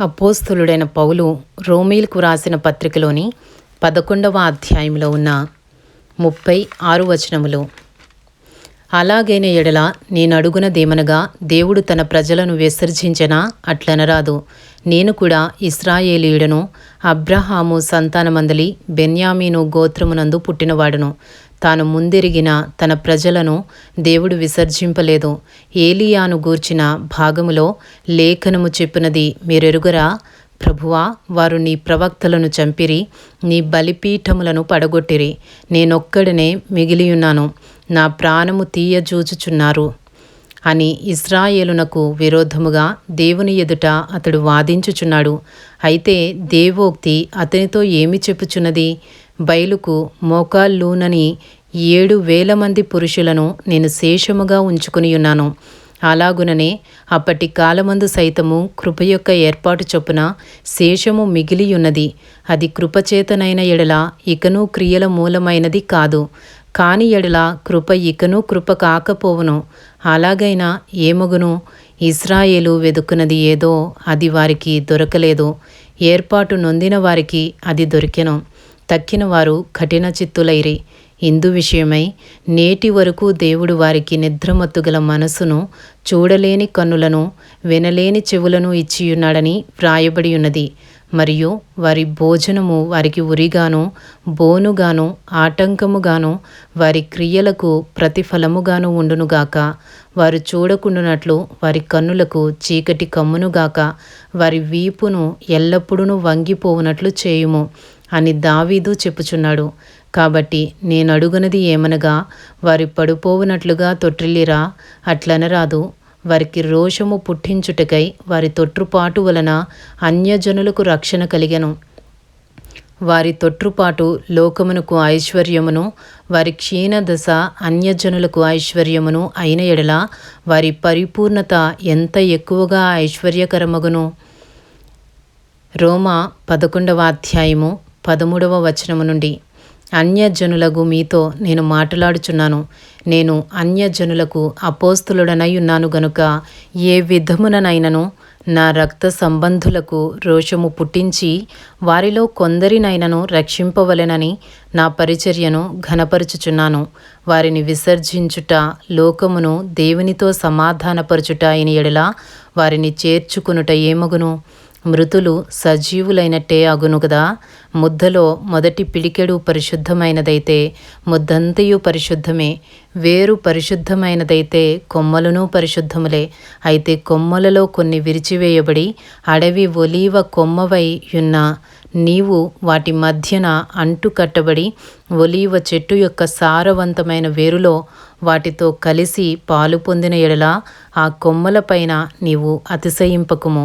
అపోస్తులుడైన పౌలు రోమీలకు రాసిన పత్రికలోని పదకొండవ అధ్యాయంలో ఉన్న ముప్పై ఆరు వచనములు. అలాగైన ఎడల నేను అడుగునదేమనగా దేవుడు తన ప్రజలను విసర్జించనా అట్లనరాదు. నేను కూడా ఇస్రాయేలీయుడను అబ్రహాము సంతానమందలి బెన్యామీను గోత్రమునందు పుట్టినవాడును. తాను ముందెరిగిన తన ప్రజలను దేవుడు విసర్జింపలేదు. ఏలియాను గూర్చిన భాగములో లేఖనము చెప్పినది మీరెరుగురా? ప్రభువా వారు నీ ప్రవక్తలను చంపిరి నీ బలిపీఠములను పడగొట్టిరి. నేనొక్కడనే మిగిలియున్నాను నా ప్రాణము తీయజూచుచున్నారు అని ఇస్రాయేలునకు విరోధముగా దేవుని ఎదుట అతడు వాదించుచున్నాడు. అయితే దేవోక్తి అతనితో ఏమి చెప్పుచున్నది? బయలుకు మోకాళ్ళూనని ఏడు వేల మంది పురుషులను నేను శేషముగా ఉంచుకుని ఉన్నాను. అలాగుననే అప్పటి కాలమందు సైతము కృప యొక్క ఏర్పాటు చొప్పున శేషము మిగిలియున్నది. అది కృపచేతనైన ఎడల ఇకనూ క్రియల మూలమైనది కాదు. కాని ఎడల కృప ఇకనూ కృప కాకపోవును. అలాగైనా ఏమగును? ఇస్రాయేలు వెదుకున్నది ఏదో అది వారికి దొరకలేదు. ఏర్పాటు నొందిన వారికి అది దొరికెను. తక్కిన వారు కఠిన చిత్తులైరి ఇందు విషయమై నేటి వరకు దేవుడు వారికి నిద్రమత్తుగల మనసును చూడలేని కన్నులను వినలేని చెవులను ఇచ్చియున్నాడని వ్రాయబడి ఉన్నది మరియు వారి భోజనము వారికి ఉరిగాను బోనుగాను ఆటంకముగాను వారి క్రియలకు ప్రతిఫలముగాను ఉండునుగాక. వారు చూడకుండునట్లు వారి కన్నులకు చీకటి కమ్మునుగాక. వారి వీపును ఎల్లప్పుడూ వంగిపోవునట్లు చేయుము. అని దావీదు చెప్పుచున్నాడు. కాబట్టి నేను అడుగునది ఏమనగా వారి పడిపోవునట్లుగా తొట్టిల్లిరా అట్లనరాదు. వారికి రోషము పుట్టించుటకై వారి తొట్టుపాటు వలన అన్యజనులకు రక్షణ కలిగెను. వారి తొట్టుపాటు లోకమునకు ఐశ్వర్యమును వారి క్షీణ దశ అన్యజనులకు ఐశ్వర్యమును అయిన ఎడల వారి పరిపూర్ణత ఎంత ఎక్కువగా ఐశ్వర్యకరమగును. రోమా పదకొండవ అధ్యాయము పదమూడవ వచనము నుండి అన్యజనులకు మీతో నేను మాట్లాడుచున్నాను. నేను అన్యజనులకు అపోస్తులుడనై ఉన్నాను గనుక ఏ విధముననైనను నా రక్త సంబంధులకు రోషము పుట్టించి వారిలో కొందరినైనను రక్షింపవలెనని నా పరిచర్యను ఘనపరుచుచున్నాను. వారిని విసర్జించుట లోకమును దేవునితో సమాధానపరచుట అయిన ఎడల వారిని చేర్చుకునుట ఏమగును? మృతులు సజీవులైనట్టే అగును కదా ముద్దలో మొదటి పిడికెడు పరిశుద్ధమైనదైతే ముద్దంతయు పరిశుద్ధమే వేరు పరిశుద్ధమైనదైతే కొమ్మలను పరిశుద్ధములే. అయితే కొమ్మలలో కొన్ని విరిచివేయబడి అడవి ఒలీవ కొమ్మవై ఉన్న నీవు వాటి మధ్యన అంటు కట్టబడి ఒలీవ చెట్టు యొక్క సారవంతమైన వేరులో వాటితో కలిసి పాలు పొందిన ఎడల ఆ కొమ్మలపైన నీవు అతిశయింపకుము.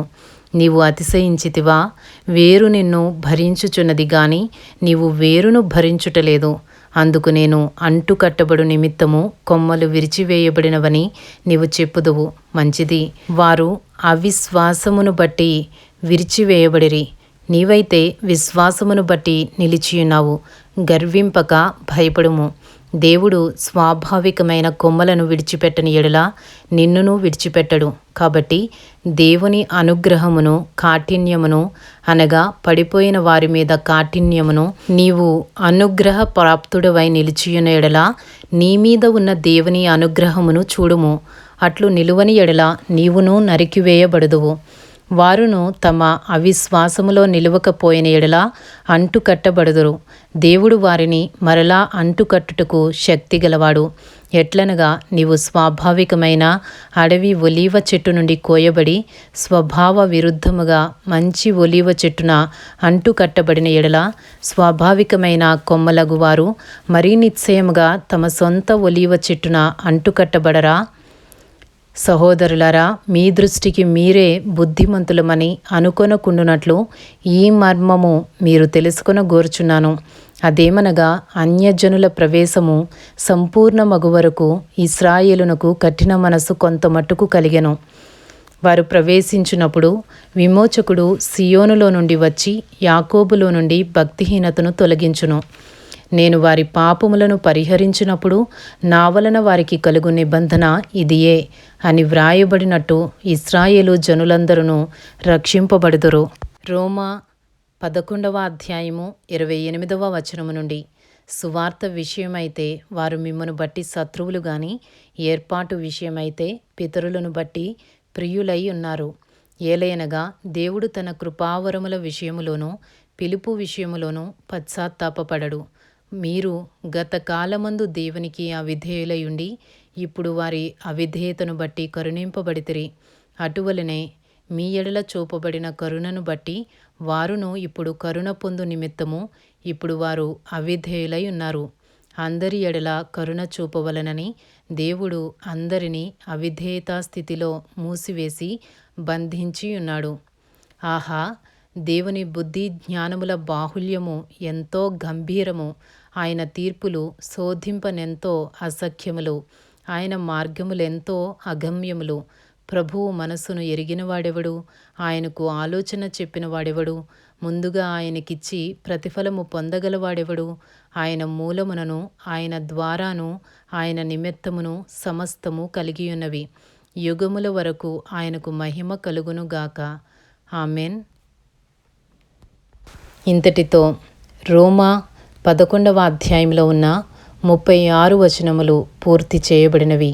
నీవు అతిశయించితివా వేరు నిన్ను భరించుచున్నది గాని నీవు వేరును భరించుటలేదు. అందుకు నేను అంటు కట్టబడు నిమిత్తము కొమ్మలు విరిచివేయబడినవని నీవు చెప్పుదువు. మంచిది. వారు అవిశ్వాసమును బట్టి విరిచివేయబడిరి. నీవైతే విశ్వాసమును బట్టి నిలిచియున్నావు. గర్వింపక భయపడుము. దేవుడు స్వాభావికమైన కొమ్మలను విడిచిపెట్టని ఎడల నిన్నును విడిచిపెట్టడు. కాబట్టి దేవుని అనుగ్రహమును కాఠిన్యమును అనగా పడిపోయిన వారి మీద కాఠిన్యమును నీవు అనుగ్రహ ప్రాప్తుడవై నిలిచియున ఎడల నీ మీద ఉన్న దేవుని అనుగ్రహమును చూడుము. అట్లు నిలువని ఎడల నీవును నరికివేయబడదువు. వారును తమ అవిశ్వాసములో నిలువకపోయిన ఎడల అంటుకట్టబడుదురు. దేవుడు వారిని మరలా అంటుకట్టుటకు శక్తి గలవాడు. ఎట్లనగా నీవు స్వాభావికమైన అడవి ఒలీవ చెట్టు నుండి కోయబడి స్వభావ విరుద్ధముగా మంచి ఒలీవ చెట్టున అంటుకట్టబడిన ఎడల స్వాభావికమైన కొమ్మలగువారు మరీ నిశ్చయముగా తమ సొంత ఒలీవ చెట్టున అంటుకట్టబడరా? సహోదరులారా మీ దృష్టికి మీరే బుద్ధిమంతులమని అనుకొనకుండునట్లు ఈ మర్మము మీరు తెలుసుకొన గోర్చున్నాను అదేమనగా అన్యజనుల ప్రవేశము సంపూర్ణ మగు వరకు ఇస్రాయేలునకు కఠిన మనసు కొంత మట్టుకు కలిగెను. వారు ప్రవేశించినప్పుడు విమోచకుడు సియోనులో నుండి వచ్చి యాకోబులో నుండి భక్తిహీనతను తొలగించును. నేను వారి పాపములను పరిహరించినప్పుడు నా వలన వారికి కలుగు నిబంధన ఇదియే అని వ్రాయబడినట్టు ఇస్రాయేలు జనులందరూ రక్షింపబడుదురు. రోమా పదకొండవ అధ్యాయము ఇరవై ఎనిమిదవ వచనము నుండి సువార్త విషయమైతే వారు మిమ్మను బట్టి శత్రువులు గాని ఏర్పాటు విషయమైతే పితరులను బట్టి ప్రియులై ఉన్నారు. ఏలయనగా దేవుడు తన కృపావరముల విషయములోనూ పిలుపు విషయములోనూ పశ్చాత్తాపపడడు మీరు గత కాలమందు దేవునికి అవిధేయులయుండి ఇప్పుడు వారి అవిధేయతను బట్టి కరుణింపబడితిరి. అటువలనే మీ ఎడల చూపబడిన కరుణను బట్టి వారును ఇప్పుడు కరుణ పొందు నిమిత్తము ఇప్పుడు వారు అవిధేయులై ఉన్నారు అందరి ఎడల కరుణ చూపవలనని దేవుడు అందరినీ అవిధేయతా స్థితిలో మూసివేసి బంధించి ఉన్నాడు ఆహా! దేవుని బుద్ధి జ్ఞానముల బాహుల్యము ఎంతో గంభీరము. ఆయన తీర్పులు శోధింపనెంతో అసఖ్యములు. ఆయన మార్గములెంతో అగమ్యములు. ప్రభువు మనస్సును ఎరిగినవాడెవడు? ఆయనకు ఆలోచన చెప్పినవాడెవడు? ముందుగా ఆయనకిచ్చి ప్రతిఫలము పొందగలవాడెవడు? ఆయన మూలమునను ఆయన ద్వారాను ఆయన నిమిత్తమును సమస్తము కలిగియున్నవి. యుగముల వరకు ఆయనకు మహిమ కలుగునుగాక. ఆమెన్. ఇంతటితో రోమా పదకొండవ అధ్యాయంలో ఉన్న ముప్పై ఆరు వచనములు పూర్తి చేయబడినవి.